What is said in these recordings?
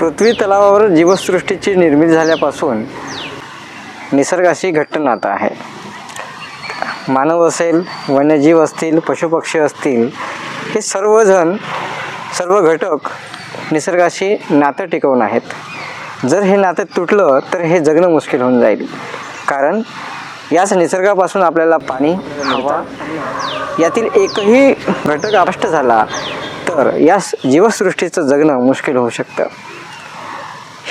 पृथ्वी तलावावर जीवसृष्टीची निर्मिती झाल्यापासून निसर्गाशी घट्ट नातं आहे. मानव असेल वन्यजीव असतील पशुपक्षी असतील हे सर्वजण सर्व घटक निसर्गाशी नातं टिकवून आहेत. जर हे नातं तुटलं तर हे जगणं मुश्किल होऊन जाईल. कारण याच निसर्गापासून आपल्याला पाणी हवा यातील एकही घटक अष्ट झाला तर या जीवसृष्टीचं जगणं मुश्किल होऊ शकतं.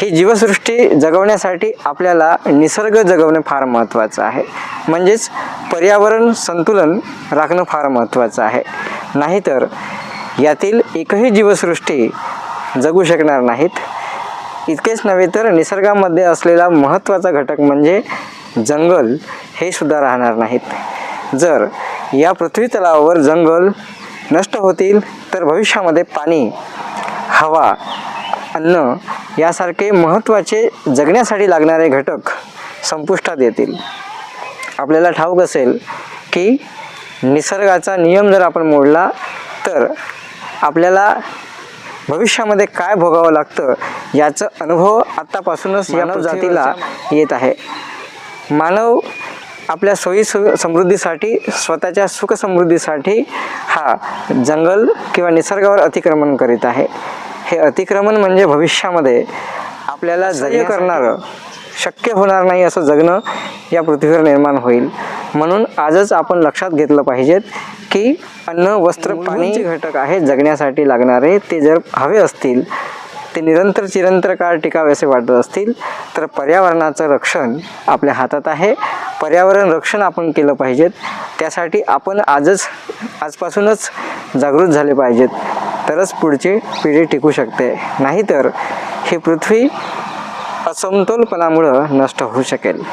ही जीवसृष्टी जगवण्यासाठी आपल्याला निसर्ग जगवणे फार महत्त्वाचं आहे. म्हणजेच पर्यावरण संतुलन राखणं फार महत्त्वाचं आहे. नाहीतर यातील एकही जीवसृष्टी जगू शकणार नाहीत. इतकेच नव्हे तर निसर्गामध्ये असलेला महत्त्वाचा घटक म्हणजे जंगल हे सुद्धा राहणार नाहीत. जर या पृथ्वी तलावावर जंगल नष्ट होतील तर भविष्यामध्ये पाणी हवा अन्न यासारखे महत्त्वाचे जगण्यासाठी लागणारे घटक संपुष्टात येतील. आपल्याला ठाऊक असेल की निसर्गाचा नियम जर आपण मोडला तर आपल्याला भविष्यामध्ये काय भोगावं लागतं याचा अनुभव आत्तापासूनच मानव जातीला येत आहे. मानव आपल्या सोयी सु समृद्धीसाठी स्वतःच्या सुखसमृद्धीसाठी हा जंगल किंवा निसर्गावर अतिक्रमण करीत आहे. हे अतिक्रमण म्हणजे भविष्यामध्ये आपल्याला जगणे करणारं. शक्य होणार नाही असं जगणं या पृथ्वीवर निर्माण होईल. म्हणून आजच आपण लक्षात घेतलं पाहिजेत की अन्न वस्त्र पाणी घटक आहेत जगण्यासाठी लागणारे ते जर हवे असतील ते निरंतर चिरंतर काळ टिकावे असे वाटत असतील तर पर्यावरणाचं रक्षण आपल्या हातात आहे. पर्यावरण रक्षण आपण केलं पाहिजेत. त्यासाठी आपण आजच आजपासूनच जागृत झाले पाहिजेत. तरच पुढची पिढी टिकू शकते. नाहीतर ही पृथ्वी असमतोलपणामुळं नष्ट होऊ शकेल.